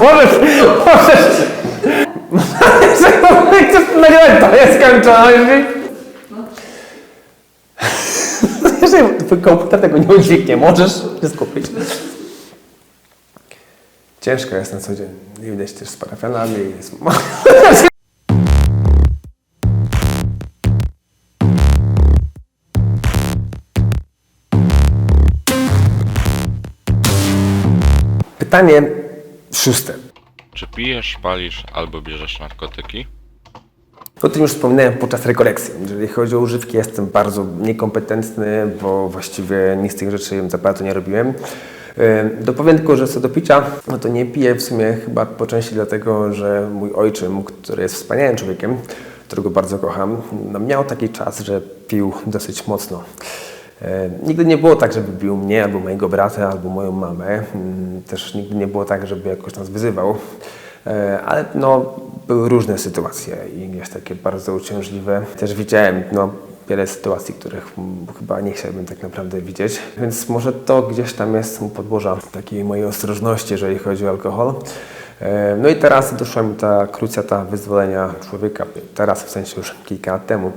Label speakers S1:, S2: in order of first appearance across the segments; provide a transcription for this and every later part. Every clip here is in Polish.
S1: Możesz, możesz... Chcesz nagrywać to jest skończone, twój komputer tego nie udźwignie, możesz się skupić. Ciężko jest na co dzień. Nie widać też z parafianami. Jest... Pytanie szóste.
S2: Czy pijesz, palisz albo bierzesz narkotyki?
S1: O tym już wspominałem podczas rekolekcji. Jeżeli chodzi o używki, jestem bardzo niekompetentny, bo właściwie nic z tych rzeczy za bardzo nie robiłem. Dopowiem tylko, że co do picia, no to nie piję w sumie chyba po części dlatego, że mój ojczym, który jest wspaniałym człowiekiem, którego bardzo kocham, no miał taki czas, że pił dosyć mocno. E, Nigdy nie było tak, żeby bił mnie, albo mojego brata, albo moją mamę. Mm, Też nigdy nie było tak, żeby jakoś nas wyzywał. E, Ale no, były różne sytuacje i jest takie bardzo uciążliwe. Też widziałem no, wiele sytuacji, których chyba nie chciałbym tak naprawdę widzieć. Więc może to gdzieś tam jest u podłoża takiej mojej ostrożności, jeżeli chodzi o alkohol. E, No i teraz doszła mi ta krucjata wyzwolenia człowieka, teraz w sensie już kilka lat temu.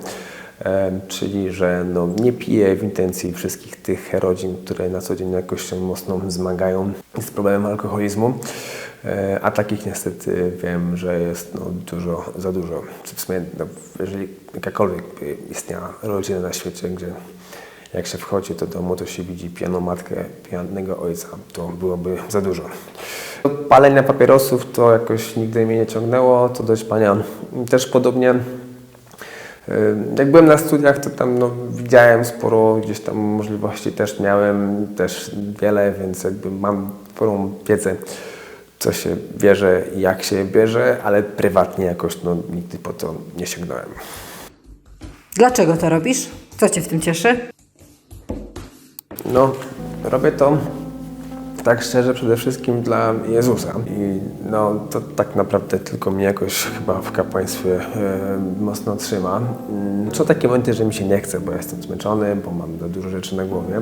S1: Czyli że no, nie piję w intencji wszystkich tych rodzin, które na co dzień jakoś się mocno zmagają z problemem alkoholizmu. E, A takich niestety wiem, że jest no, dużo, za dużo. W sumie, no, jeżeli jakakolwiek istniała rodzina na świecie, gdzie jak się wchodzi do domu, to się widzi pijaną matkę, pijanego ojca, to byłoby za dużo. Palenia papierosów to jakoś nigdy mnie nie ciągnęło, to dość pania też podobnie. Jak byłem na studiach, to tam no, widziałem sporo gdzieś tam możliwości też miałem, też wiele, więc jakby mam sporą wiedzę, co się bierze i jak się bierze, ale prywatnie jakoś no, nigdy po to nie sięgnąłem.
S3: Dlaczego to robisz? Co cię w tym cieszy?
S1: No, robię to tak szczerze przede wszystkim dla Jezusa. I no, to tak naprawdę tylko mnie jakoś chyba w kapłaństwie e, mocno trzyma. Mm, Są takie momenty, że mi się nie chce, bo jestem zmęczony, bo mam dużo rzeczy na głowie.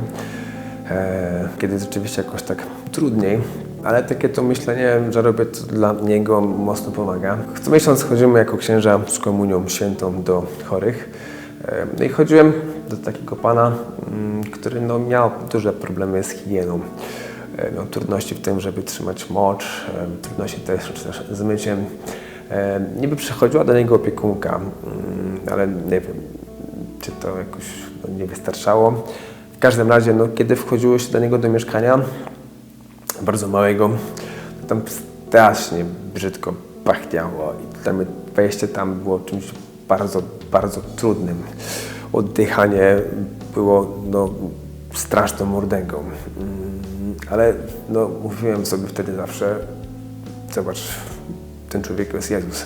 S1: E, kiedy rzeczywiście jakoś tak trudniej, ale takie to myślenie, że robię to dla Niego mocno pomaga. Co miesiąc chodzimy jako księża z komunią świętą do chorych. E, No i chodziłem do takiego pana, mm, który no, miał duże problemy z higieną. E, Miał trudności w tym, żeby trzymać mocz, e, trudności też, też z myciem. E, Niby przychodziła do niego opiekunka, mm, ale nie wiem, czy to jakoś no, nie wystarczało. W każdym razie, no, kiedy wchodziło się do niego do mieszkania, bardzo małego, to tam strasznie brzydko pachniało i tam wejście tam było czymś bardzo, bardzo trudnym. Oddychanie było no, straszną mordęgą. Ale no, mówiłem sobie wtedy zawsze, zobacz, ten człowiek jest Jezus.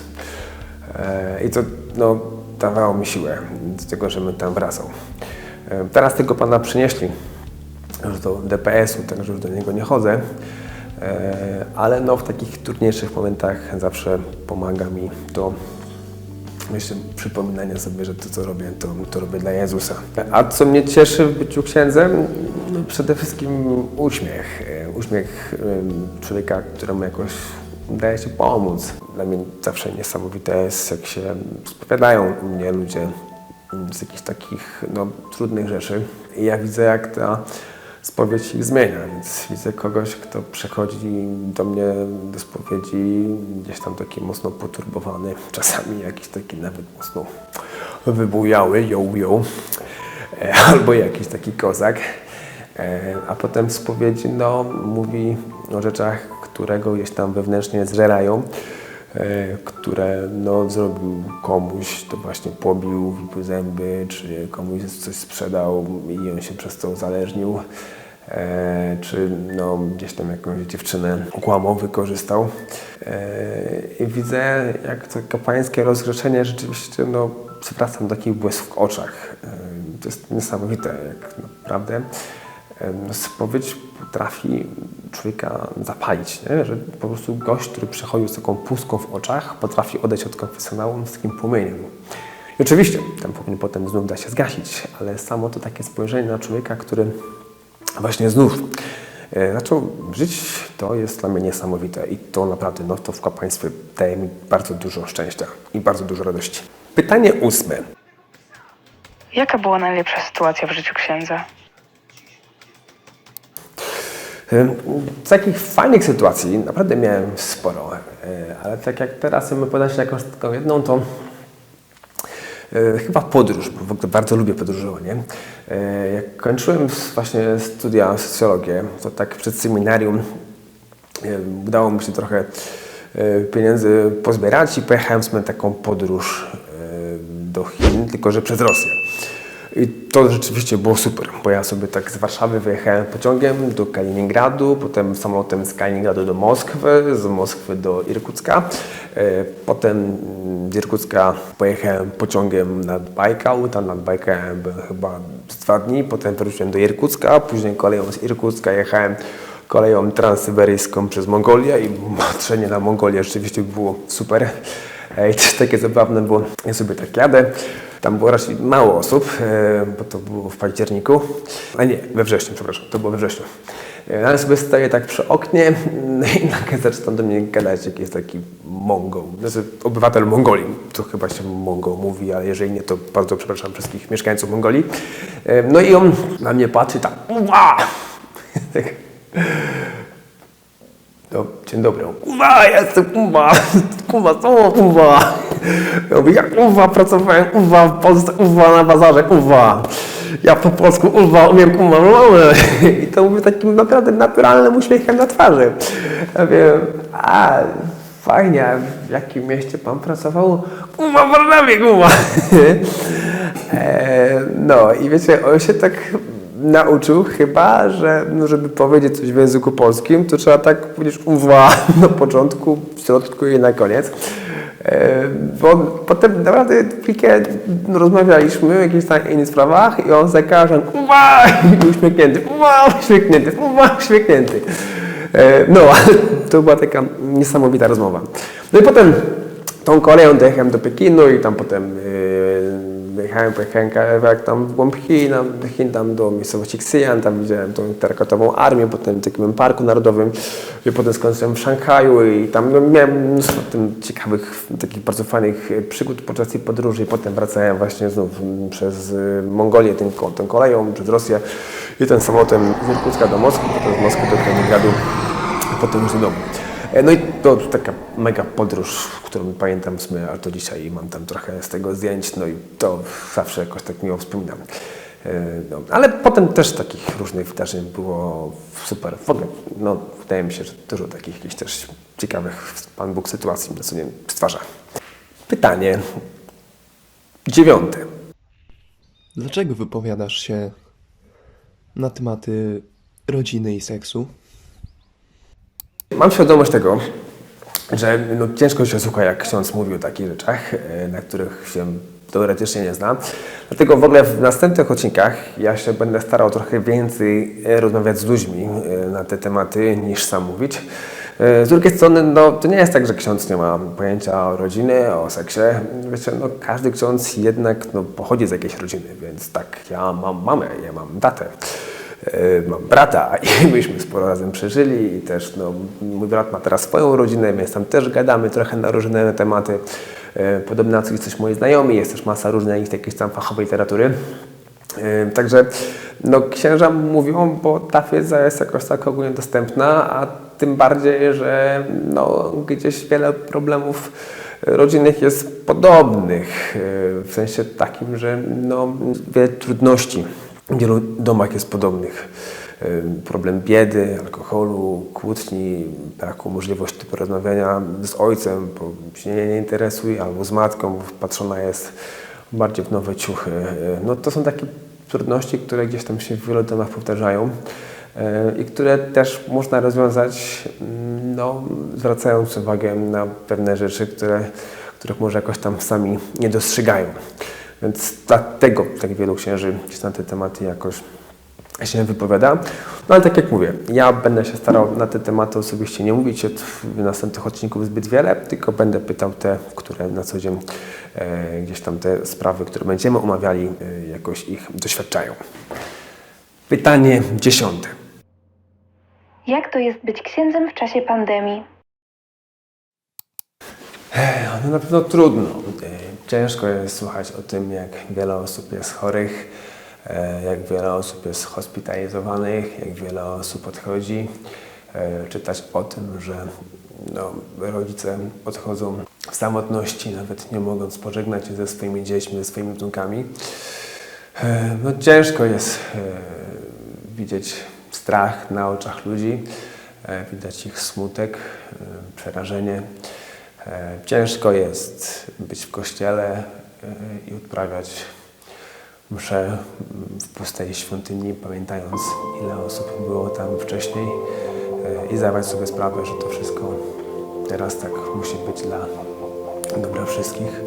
S1: E, I to no, dawało mi siłę do tego, żebym tam wracał. E, Teraz tego pana przynieśli już do DPS-u, także już do niego nie chodzę. E, Ale no, w takich trudniejszych momentach zawsze pomaga mi to myślę, przypominanie sobie, że to, co robię, to, to robię dla Jezusa. A co mnie cieszy w byciu księdzem? Przede wszystkim uśmiech. E, Uśmiech człowieka, któremu jakoś udaje się pomóc. Dla mnie zawsze niesamowite jest, jak się spowiadają u mnie ludzie z jakichś takich no, trudnych rzeczy. I ja widzę, jak ta spowiedź ich zmienia, więc widzę kogoś, kto przychodzi do mnie do spowiedzi gdzieś tam taki mocno poturbowany, czasami jakiś taki nawet mocno wybujały, ją, ją, e, albo jakiś taki kozak. E, A potem w spowiedzi no, mówi o rzeczach, które go gdzieś tam wewnętrznie zżerają, e, które no, zrobił komuś, to właśnie pobił, wypił zęby, czy komuś coś sprzedał i on się przez to uzależnił, e, czy no, gdzieś tam jakąś dziewczynę okłamał, wykorzystał. I widzę, jak to kapłańskie rozgrzeszenie rzeczywiście no, przywracam taki błysk w oczach. To jest niesamowite, jak naprawdę spowiedź potrafi człowieka zapalić, nie? że po prostu gość, który przychodził z taką pustką w oczach, potrafi odejść od konfesjonału z takim płomieniem. I oczywiście ten płomień potem znów da się zgasić, ale samo to takie spojrzenie na człowieka, który właśnie znów e, zaczął żyć, to jest dla mnie niesamowite i to naprawdę, no to w kapłaństwie daje mi bardzo dużo szczęścia i bardzo dużo radości. Pytanie ósme.
S4: Jaka była najlepsza sytuacja w życiu księdza?
S1: Z takich fajnych sytuacji naprawdę miałem sporo, e, ale tak jak teraz bym podać jakąś taką jedną, to e, chyba podróż, bo w ogóle bardzo lubię podróżowanie. E, Jak kończyłem właśnie studia socjologię, to tak przed seminarium udało mi się trochę pieniędzy pozbierać i pojechałem sobie taką podróż do Chin, tylko że przez Rosję. I to rzeczywiście było super, bo ja sobie tak z Warszawy wyjechałem pociągiem do Kaliningradu, potem samolotem z Kaliningradu do Moskwy, z Moskwy do Irkucka. E, Potem z Irkucka pojechałem pociągiem nad Bajkał, tam nad Bajkałem byłem chyba dwa dni, potem wróciłem do Irkucka, później koleją z Irkucka jechałem koleją transsyberyjską przez Mongolię i patrzenie na Mongolię rzeczywiście było super. E, I też takie zabawne było, ja sobie tak jadę, tam było raczej mało osób, e, bo to było w październiku, a nie, we wrześniu, przepraszam, to było we wrześniu. E, Ale sobie stoję tak przy oknie no i nagle zaczyna do mnie gadać jakiś taki Mongol, znaczy obywatel Mongolii, to chyba się Mongol mówi, ale jeżeli nie, to bardzo przepraszam wszystkich mieszkańców Mongolii. E, No i on na mnie patrzy tak, uwa! No, dzień dobry. Uwa, ja jestem Uwa. Uwa, co Uwa? Ja mówię, Uwa, pracowałem Uwa w Polsce, na bazarze, Uwa. Ja po polsku Uwa, umiem Uwa, mamy. I to mówię takim naprawdę naturalnym uśmiechem na twarzy. Ja wiem, a fajnie, w jakim mieście pan pracował? Uwa, w Warszawie, Uwa. E, No i wiecie, on się tak nauczył chyba, że no, żeby powiedzieć coś w języku polskim, to trzeba tak powiedzieć uwa na początku, w środku i na koniec. E, Bo potem naprawdę chwilkę rozmawialiśmy o jakichś tam innych sprawach i on za każdym uwa i uśmiechnięty, uwa, uśmiechnięty, uwa, uśmiechnięty. E, No, to była taka niesamowita rozmowa. No i potem tą koleją dojechałem do Pekinu i tam potem pojechałem kawałek tam w głąb Chin, Chin, tam do miejscowości Xi'an, tam widziałem tą terakotową armię, potem w takim parku narodowym, i potem skończyłem w Szanghaju i tam no, miałem mnóstwo tym ciekawych, takich bardzo fajnych przygód podczas tej podróży i potem wracałem właśnie znów przez y, Mongolię tym, tą koleją, przez Rosję i ten samolotem z Irkucka do Moskwy, potem z Moskwy do Kaliningradu, potem już do domu. E, No i to taka mega podróż, którą pamiętam w sumie aż do dzisiaj i mam tam trochę z tego zdjęć, no i to zawsze jakoś tak miło wspominam. E, No, ale potem też takich różnych wydarzeń było super. W ogóle, no, wydaje mi się, że dużo takich jakichś też ciekawych Pan Bóg sytuacji na co stwarza. Pytanie dziewiąte.
S5: Dlaczego wypowiadasz się na tematy rodziny i seksu?
S1: Mam świadomość tego, że no, ciężko się słucha, jak ksiądz mówi o takich rzeczach, e, na których się teoretycznie nie znam. Dlatego w ogóle w następnych odcinkach ja się będę starał trochę więcej e, rozmawiać z ludźmi e, na te tematy, niż sam mówić. Z drugiej strony, no, to nie jest tak, że ksiądz nie ma pojęcia o rodzinie, o seksie. Wiecie, no, każdy ksiądz jednak no, pochodzi z jakiejś rodziny, więc tak, ja mam mamę, ja mam tatę. E, Mam brata i myśmy sporo razem przeżyli i też no, mój brat ma teraz swoją rodzinę, więc tam też gadamy trochę na różne tematy. E, Podobnie na coś coś moi znajomi, jest też masa różnej jakiejś tam fachowej literatury. E, Także no, księża mówią, bo ta wiedza jest jakoś tak ogólnie dostępna, a tym bardziej, że no, gdzieś wiele problemów rodzinnych jest podobnych, w sensie takim, że no, wiele trudności wielu domach jest podobnych. Problem biedy, alkoholu, kłótni, braku możliwości porozmawiania z ojcem, bo się nie, nie interesuje, albo z matką, bo wpatrzona jest bardziej w nowe ciuchy. Yy, No to są takie trudności, które gdzieś tam się w wielu domach powtarzają yy, i które też można rozwiązać, mm, no, zwracając uwagę na pewne rzeczy, które, których może jakoś tam sami nie dostrzegają. Więc dlatego tak wielu księży gdzieś na te tematy jakoś się wypowiada. No ale tak jak mówię, ja będę się starał na te tematy osobiście nie mówić od w następnych odcinków zbyt wiele, tylko będę pytał te, które na co dzień e, gdzieś tam te sprawy, które będziemy omawiali, e, jakoś ich doświadczają. Pytanie dziesiąte.
S4: Jak to jest być księdzem w czasie pandemii?
S1: No na pewno trudno. Ciężko jest słuchać o tym, jak wiele osób jest chorych, e, jak wiele osób jest hospitalizowanych, jak wiele osób odchodzi. E, Czytać o tym, że no, rodzice odchodzą w samotności, nawet nie mogąc pożegnać się ze swoimi dziećmi, ze swoimi wnukami. E, No, ciężko jest widzieć strach na oczach ludzi, widać ich smutek, przerażenie. E, Ciężko jest być w kościele e, i odprawiać mszę w pustej świątyni, pamiętając ile osób było tam wcześniej e, i zdawać sobie sprawę, że to wszystko teraz tak musi być dla dobra wszystkich.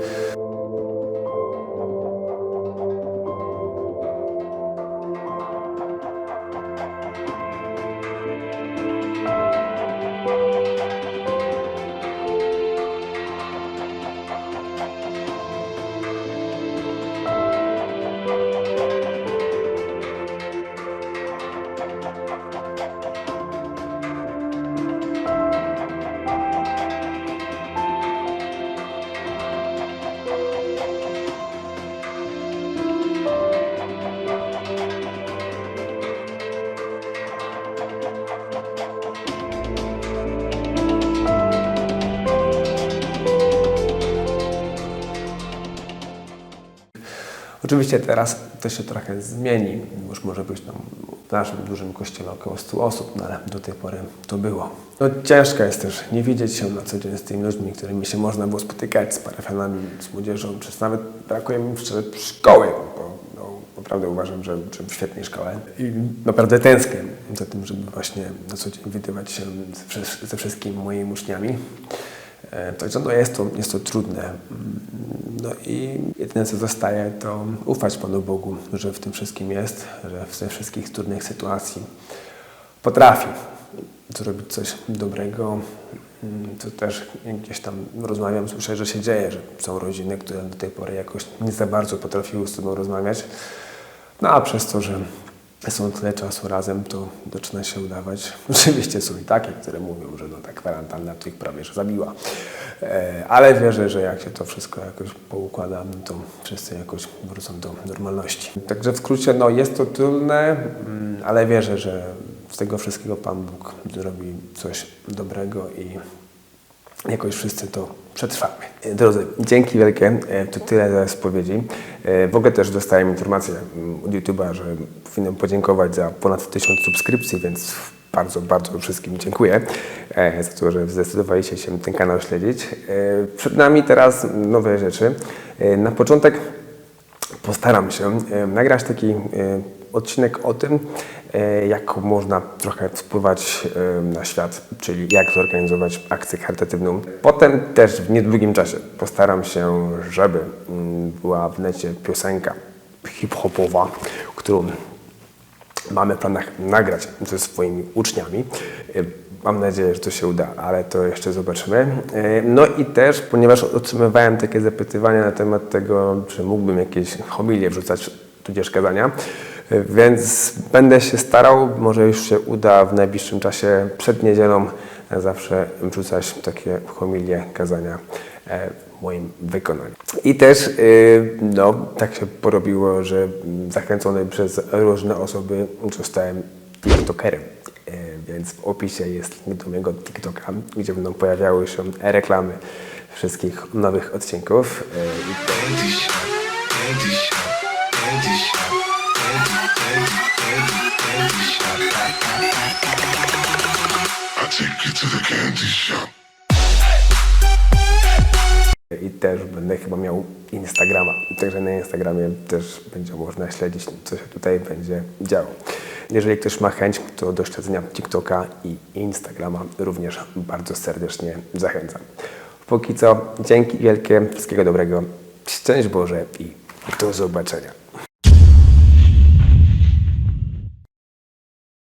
S1: Oczywiście teraz to się trochę zmieni. Już może być tam w naszym dużym kościele około 100 osób, no ale do tej pory to było. No, ciężko jest też nie widzieć się na co dzień z tymi ludźmi, którymi się można było spotykać, z parafianami, z młodzieżą, czy nawet brakuje mi szczerze szkoły, bo no, naprawdę uważam, że, że świetnej szkole i naprawdę tęsknię za tym, żeby właśnie na co dzień widywać się ze, ze wszystkimi moimi uczniami. E, Także no jest, to, jest to trudne. Mm, No i jedyne co zostaje to ufać Panu Bogu, że w tym wszystkim jest, że w tych wszystkich trudnych sytuacji potrafi zrobić coś dobrego. Mm, To też gdzieś tam rozmawiam, słyszę, że się dzieje, że są rodziny, które do tej pory jakoś nie za bardzo potrafiły z sobą rozmawiać. No a przez to, że są tyle czasu razem, to zaczyna się udawać. Oczywiście są i takie, które mówią, że no ta kwarantanna to ich prawie że zabiła. E, ale wierzę, że jak się to wszystko jakoś poukłada, no to wszyscy jakoś wrócą do normalności. Także w skrócie, no jest to trudne, mm, ale wierzę, że z tego wszystkiego Pan Bóg zrobi coś dobrego i jakoś wszyscy to przetrwamy. Drodzy, dzięki wielkie. E, To tyle za spowiedzi. E, W ogóle też dostałem informację mm, od YouTube'a, że powinienem podziękować za ponad tysiąc subskrypcji, więc bardzo, bardzo wszystkim dziękuję e, za to, że zdecydowaliście się ten kanał śledzić. Przed nami teraz nowe rzeczy. Na początek postaram się nagrać taki odcinek o tym, jak można trochę wpływać e, na świat, czyli jak zorganizować akcję charytatywną. Potem też w niedługim czasie postaram się, żeby mm, była w necie piosenka hip-hopowa, którą mamy w planach nagrać ze swoimi uczniami. E, Mam nadzieję, że to się uda, ale to jeszcze zobaczymy. E, No i też, ponieważ otrzymywałem takie zapytywania na temat tego, czy mógłbym jakieś homilie wrzucać, tudzież kazania, e, więc będę się starał, może już się uda w najbliższym czasie, przed niedzielą e, zawsze wrzucać takie homilie, kazania e, w moim wykonaniu. I też, y, no, tak się porobiło, że zachęcony przez różne osoby zostałem TikTokerem. Y, Więc w opisie jest link do mojego TikToka, gdzie będą pojawiały się reklamy wszystkich nowych odcinków. I też będę chyba miał Instagrama. Także na Instagramie też będzie można śledzić, co się tutaj będzie działo. Jeżeli ktoś ma chęć to do śledzenia TikToka i Instagrama, również bardzo serdecznie zachęcam. Póki co, dzięki wielkie, wszystkiego dobrego, szczęść Boże i do zobaczenia.